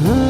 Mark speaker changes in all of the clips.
Speaker 1: Ooh.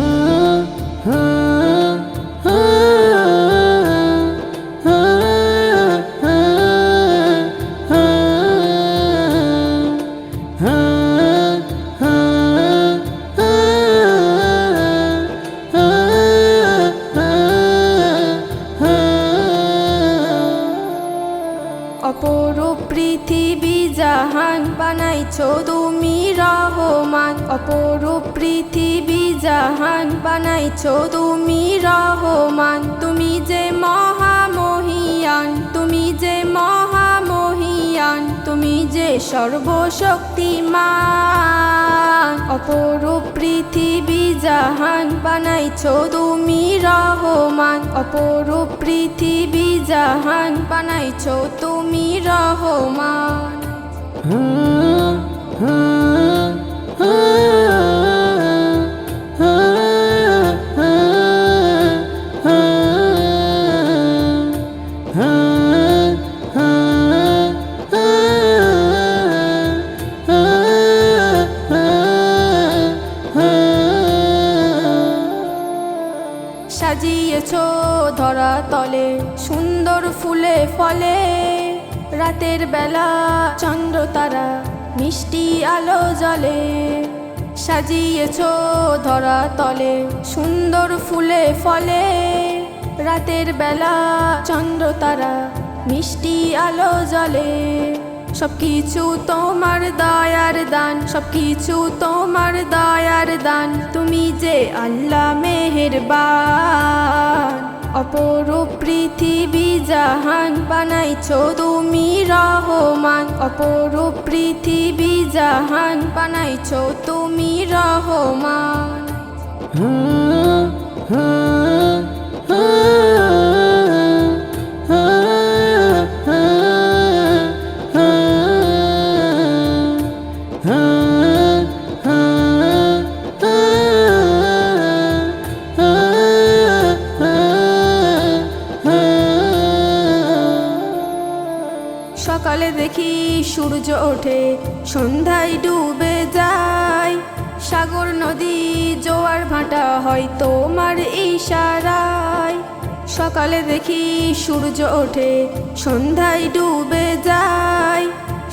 Speaker 1: অপরূপ পৃথিবী জাহান বানাইছো তুমি রহমান। অপরূপ পৃথিবী জাহান বানাইছো তুমি রহমান। তুমি যে মহামহিয়ান, তুমি যে মহামহিয়ান, তুমি যে সর্বশক্তিমান। অপরূপ পৃথিবী জাহান বানাইছো তুমি রহমান। অপরূপ পৃথিবী জাহান বানাইছো তুমি রহমান। সাজিয়েছো ধরা তলে, সুন্দর ফুলে ফলে। রাতের বেলা চন্দ্র তারা মিষ্টি আলো জলে সাজিয়েছো ধরা তলে, সুন্দর ফুলে ফলে। রাতের বেলা চন্দ্র তারা মিষ্টি আলো জলে সবকিছু তোমার দয়ার দান, সবকিছু তোমার দয়ার দান। তুমি যে আল্লাহ মেহেরবান, অপরূপ পৃথিবী জাহান বানাইছো তুমি রহমান। অপরূপ পৃথিবী জাহান বানাইছো তুমি রহমান। সকালে দেখি সূর্য ওঠে, সন্ধ্যায় ডুবে যায়। সাগর, নদী, জোয়ার ভাটা হয় তোমার ইশারায়। সকালে দেখি সূর্য ওঠে, সন্ধ্যায় ডুবে যায়।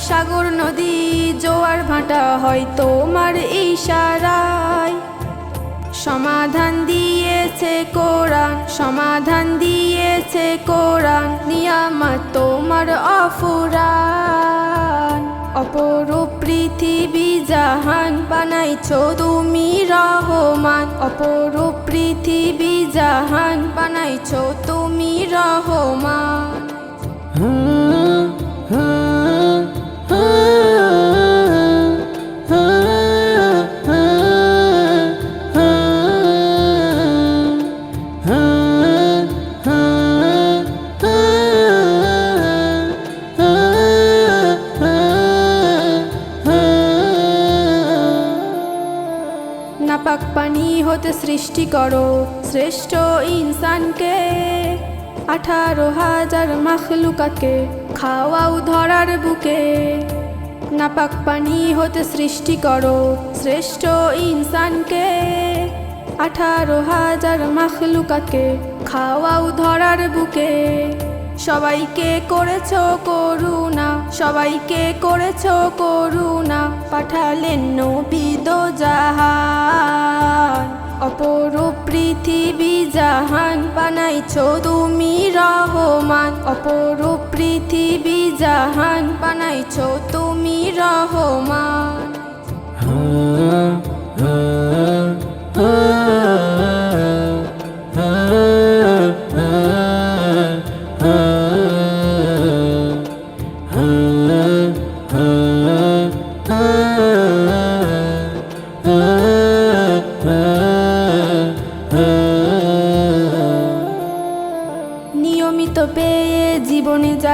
Speaker 1: সাগর, নদী, জোয়ার ভাটা হয় তোমার ইশারায়। সমাধান দিয়েছে কোরআন, সমাধান দিয়েছে কোরআন, নিয়ামত তোমার অফুরান। অপরূপ পৃথিবী জাহান বানাইছো তুমি রহমান। অপরূপ পৃথিবী জাহান বানাইছো তুমি রহমান। হতে সৃষ্টি করো, শ্রেষ্ঠ ইনসানকে। আঠারো হাজার মাখলুকাকে খাওয়াও ধরার বুকে। নাপাক পানি হতে সৃষ্টি করো, শ্রেষ্ঠ ইনসানকে। আঠারো হাজার মাখলুকাকে খাওয়াও ধরার বুকে। সবাইকে করেছ করুণা, সবাইকে করেছ করুণা, পাঠালেন নবী দো জাহান অপরূপ পৃথিবী জাহান বানাইছো তুমি রহমান। অপরূপ পৃথিবী জাহান বানাইছো তুমি রহমান। নিয়মিত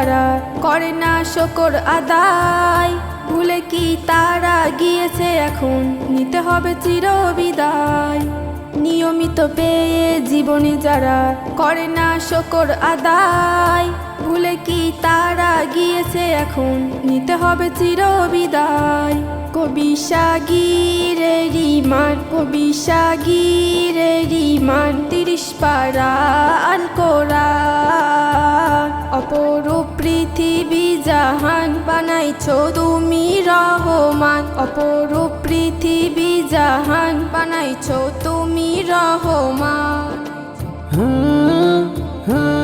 Speaker 1: যারা করে না শকর আদায়। ভুলে কি তারা গিয়েছে এখন? নিতে হবে চির বিদায়। নিয়মিত পেয়ে জীবনে যারা করে না শকর আদায়, ভুলে কি তারা গিয়েছে এখন? নিতে হবে চির বিদায়। কবি সাগিরে রিমান কবি সাগিরে রিমান তিরিশ পারান কোরআন। অপরূপ পৃথিবী জাহান বানাইছো তুমি রহমান। অপরূপ পৃথিবী জাহান বানাইছো তুমি রহমান।
Speaker 2: হুম হুম